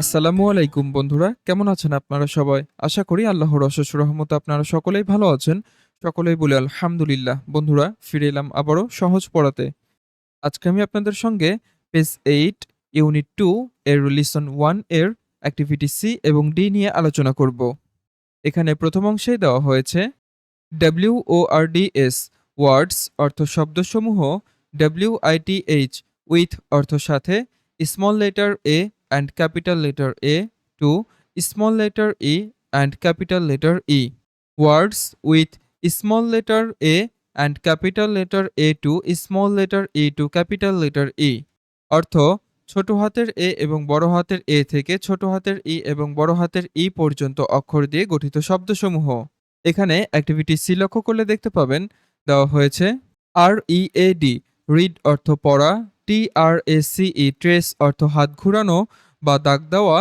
আসসালামু আলাইকুম বন্ধুরা, কেমন আছেন আপনারা সবাই? আশা করি আল্লাহর অশেষ রহমত আপনারা সকলেই ভালো আছেন। সকলেই বলে আলহামদুলিল্লাহ। বন্ধুরা, ফিরে এলাম আবারও সহজ পড়াতে। আজকে আমি আপনাদের সঙ্গে পেজ এইট, ইউনিট টু এর লিসন ওয়ানের অ্যাক্টিভিটি সি এবং ডি নিয়ে আলোচনা করব। এখানে প্রথম অংশেই দেওয়া হয়েছে W O R D S, words অর্থ শব্দসমূহ, ডাব্লিউ আই এইচ, উইথ অর্থ সাথে, small letter A and capital letter A to small letter E and capital letter E words with small letter A and capital letter A to small letter E to capital letter E অর্থ, ছোট হাতের এ এবং বড় হাতের এ থেকে ছোট হাতের ই এবং বড় হাতের ই পর্যন্ত অক্ষর দিয়ে গঠিত শব্দসমূহ। এখানে অ্যাক্টিভিটি সি লক্ষ্য করলে দেখতে পাবেন। দেওয়া হয়েছে আর ই এ ডি রিড অর্থ পড়া। টি আর এ সি ই ট্রেস অর্থ হাত ঘুরানো বা দাগ দেওয়া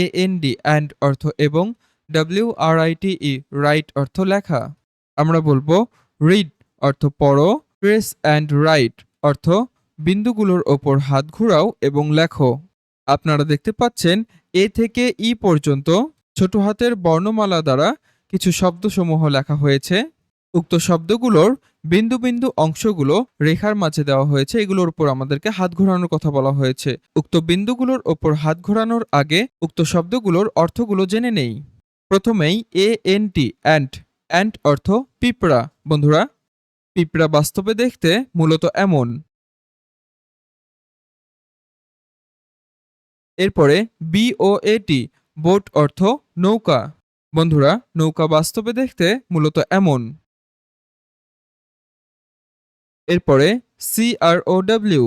এ এন ডি অ্যান্ড অর্থ এবং W R I T E write অর্থ লেখা। আমরা বলব রিড অর্থ পড়ো, ট্রেস অ্যান্ড রাইট অর্থ বিন্দুগুলোর ওপর হাত ঘুরাও এবং লেখো। আপনারা দেখতে পাচ্ছেন এ থেকে ই পর্যন্ত ছোট হাতের বর্ণমালা দ্বারা কিছু শব্দসমূহ লেখা হয়েছে। উক্ত শব্দগুলোর বিন্দু বিন্দু অংশগুলো রেখার মাঝে দেওয়া হয়েছে, এগুলোর উপর আমাদেরকে হাত ঘোরানোর কথা বলা হয়েছে। উক্ত বিন্দুগুলোর ওপর হাত ঘোরানোর আগে উক্ত শব্দগুলোর অর্থগুলো জেনে নেই। প্রথমেই A N T ant ant অর্থ পিঁপড়া। বন্ধুরা, পিঁপড়া বাস্তবে দেখতে মূলত এমন। এরপরে বি ও এ টি বোট অর্থ নৌকা। বন্ধুরা, নৌকা বাস্তবে দেখতে মূলত এমন। এরপরে C R O W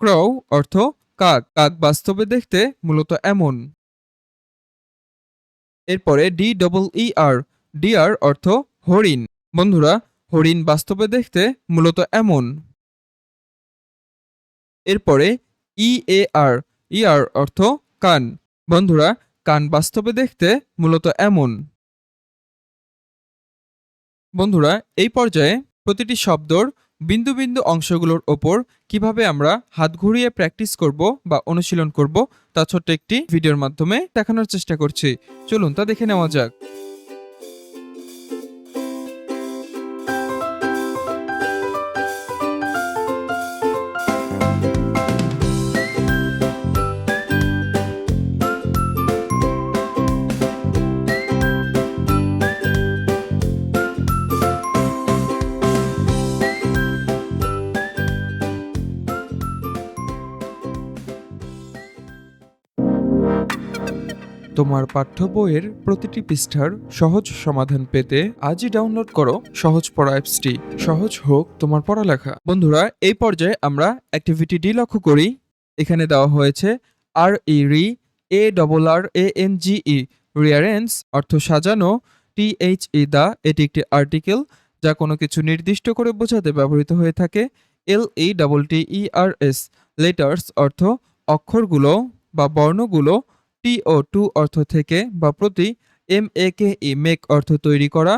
crow অর্থ কাক। কাক বাস্তবে দেখতে মূলত এমন। এরপরে D double E R deer অর্থ হরিণ। বন্ধুরা, হরিণ বাস্তবে দেখতে মূলত এমন। এরপরে ই এ আর ইয়ার অর্থ কান। বন্ধুরা, কান বাস্তবে দেখতে মূলত এমন। বন্ধুরা, এই পর্যায়ে প্রতিটি শব্দর বিন্দু বিন্দু অংশগুলোর ওপর কীভাবে আমরা হাত ঘুরিয়ে প্র্যাকটিস করব বা অনুশীলন করব, তা ছোট্ট একটি ভিডিওর মাধ্যমে দেখানোর চেষ্টা করছি। চলুন তা দেখে নেওয়া যাক। তোমার পাঠ্য বইয়ের প্রতিটি পৃষ্ঠার সহজ সমাধান পেতে আজই ডাউনলোড করো সহজ পড়া অ্যাপসটি। সহজ হোক তোমার পড়ালেখা। বন্ধুরা, এই পর্যায়ে আমরা অ্যাক্টিভিটি ডি লক্ষ্য করি। এখানে দেওয়া হয়েছে আর ই রি এ double R A N G ই রিয়ারেন্স অর্থ সাজানো টি এইচ ই দা, এটি একটি আর্টিকেল যা কোনো কিছু নির্দিষ্ট করে বোঝাতে ব্যবহৃত হয়ে থাকে। L E double T E R S letters অর্থ অক্ষরগুলো বা বর্ণগুলো টি ও টু অর্থ থেকে বা প্রতি M A K E make অর্থ তৈরি করা,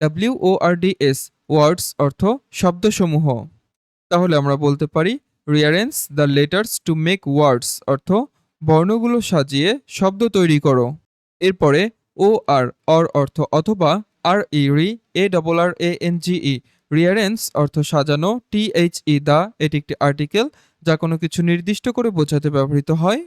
W O R D S words অর্থ শব্দসমূহ। তাহলে আমরা বলতে পারি, rearrange the letters to make words অর্থ বর্ণগুলো সাজিয়ে শব্দ তৈরি করো। এরপরে, ও আর অর অর্থ অথবা, আর ই রি, এ double R A N G ই রিয়ারেন্স অর্থ সাজানো, টি এইচ ই দা এটি একটি আর্টিকেল যা কোনো কিছু নির্দিষ্ট করে বোঝাতে ব্যবহৃত হয়।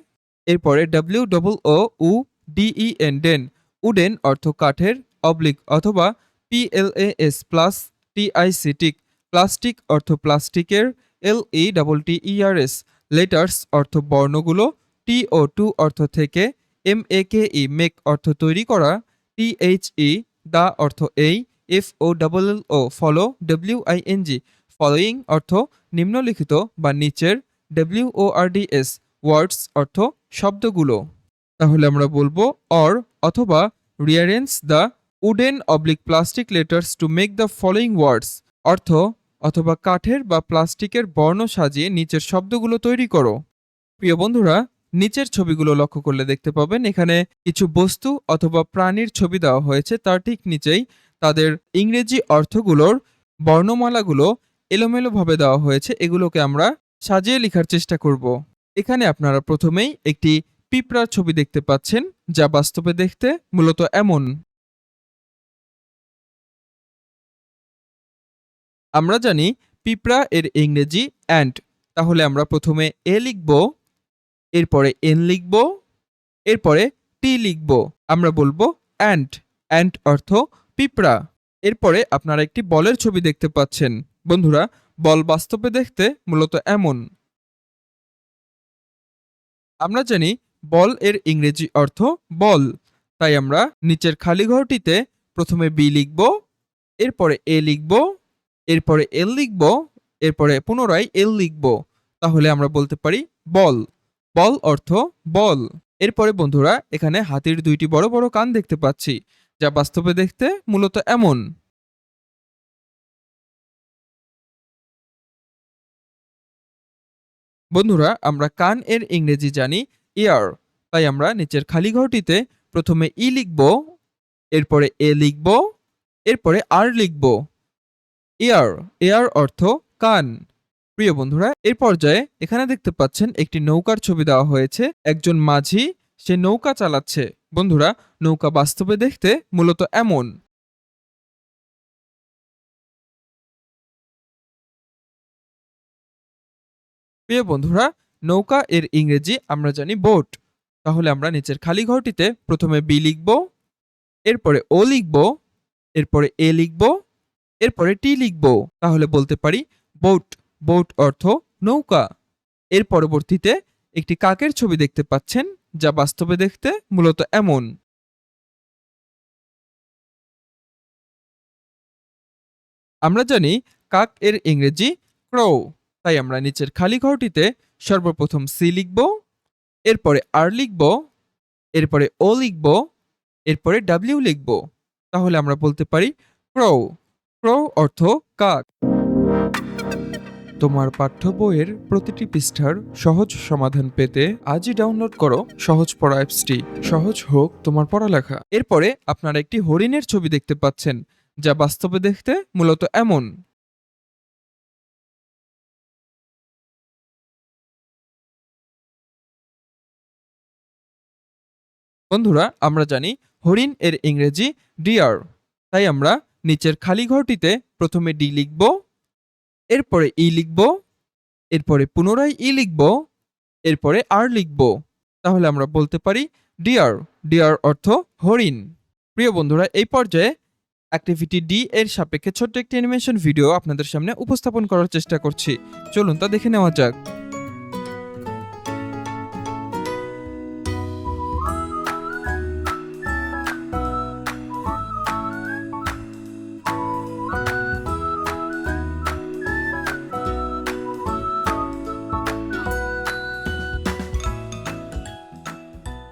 এরপরে ডাব্লিউ ডবল ও উ ডিই এন ডেন উডেন অর্থ কাঠের অবলিক অথবা PLAS plas TIC tic plastic অর্থ প্লাস্টিকের L E double T ERS letters অর্থ বর্ণগুলো টি ও টু অর্থ থেকে M A K E make অর্থ তৈরি করা টি এইচ ই দা অর্থ এই F O double L O follow W I N G following অর্থ নিম্নলিখিত বা নিচের W O R D S words অর্থ শব্দগুলো। তাহলে আমরা বলব অর অথবা rearrange the wooden oblique plastic letters to make the following words অর্থ, অথবা কাঠের বা প্লাস্টিকের বর্ণ সাজিয়ে নিচের শব্দগুলো তৈরি করো। প্রিয় বন্ধুরা, নিচের ছবিগুলো লক্ষ্য করলে দেখতে পাবেন, এখানে কিছু বস্তু অথবা প্রাণীর ছবি দেওয়া হয়েছে, তার ঠিক নিচেই তাদের ইংরেজি অর্থগুলোর বর্ণমালাগুলো এলোমেলোভাবে দেওয়া হয়েছে, এগুলোকে আমরা সাজিয়ে লেখার চেষ্টা করব। এখানে আপনারা প্রথমেই একটি পিঁপড়ার ছবি দেখতে পাচ্ছেন, যা বাস্তবে দেখতে মূলত এমন। আমরা জানি পিঁপড়া এর ইংরেজি অ্যান্ট তাহলে আমরা প্রথমে এ লিখব, এরপরে এন লিখব, এরপরে টি লিখব। আমরা বলব অ্যান্ট অ্যান্ট অর্থ পিঁপড়া। এরপরে আপনারা একটি বলের ছবি দেখতে পাচ্ছেন। বন্ধুরা, বল বাস্তবে দেখতে মূলত এমন। আমরা জানি বল এর ইংরেজি অর্থ বল। তাই আমরা নিচের খালি ঘরটিতে প্রথমে বি লিখব, এরপরে এ লিখব, এরপরে এল লিখব, এরপরে পুনরায় এল লিখব। তাহলে আমরা বলতে পারি বল। বল অর্থ বল। এরপরে বন্ধুরা, এখানে হাতির দুইটি বড় বড় কান দেখতে পাচ্ছি, যা বাস্তবে দেখতে মূলত এমন। বন্ধুরা, আমরা কান এর ইংরেজি জানি, ইয়ার। তাই আমরা নিচের খালি ঘরটিতে প্রথমে ই লিখব, এরপরে এ লিখব, এরপরে আর লিখব। ইয়ার এয়ার অর্থ কান। প্রিয় বন্ধুরা, এর পর্যায়ে এখানে দেখতে পাচ্ছেন একটি নৌকার ছবি দেওয়া হয়েছে, একজন মাঝি সে নৌকা চালাচ্ছে। বন্ধুরা, নৌকা বাস্তবে দেখতে মূলত এমন। প্রিয় বন্ধুরা, নৌকা এর ইংরেজি আমরা জানি বোট। তাহলে আমরা নিচের খালি ঘরটিতে প্রথমে বি লিখব, এরপরে ও লিখব, এরপরে এ লিখব, এরপরে টি লিখব। তাহলে বলতে পারি বোট। বোট অর্থ নৌকা। এর পরবর্তীতে একটি কাকের ছবি দেখতে পাচ্ছেন, যা বাস্তবে দেখতে মূলত এমন। আমরা জানি কাক এর ইংরেজি ক্রো। তাই আমরা নিচের খালি ঘরটিতে সর্বপ্রথম সি লিখব, এরপরে আর লিখব, এরপরে ও লিখব, এরপরে ডাব্লিউ লিখব। তাহলে আমরা বলতে পারি ক্রো ক্রো অর্থ কাক। তোমার পাঠ্য বইয়ের প্রতিটি পৃষ্ঠার সহজ সমাধান পেতে আজই ডাউনলোড করো সহজ পড়া অ্যাপসটি। সহজ হোক তোমার পড়ালেখা। এরপরে আপনারা একটি হরিণের ছবি দেখতে পাচ্ছেন, যা বাস্তবে দেখতে মূলত এমন। বন্ধুরা, আমরা জানি হরিণ এর ইংরেজি ডিয়ার তাই আমরা নিচের খালি ঘরটিতে প্রথমে ডি লিখব, এরপরে ই লিখব, এরপরে পুনরায় ই লিখব, এরপরে আর লিখব। তাহলে আমরা বলতে পারি ডিয়ার ডিয়ার অর্থ হরিণ। প্রিয় বন্ধুরা, এই পর্যায়ে অ্যাক্টিভিটি ডি এর সাপেক্ষে ছোট্ট একটি অ্যানিমেশন ভিডিও আপনাদের সামনে উপস্থাপন করার চেষ্টা করছি। চলুন তা দেখে নেওয়া যাক।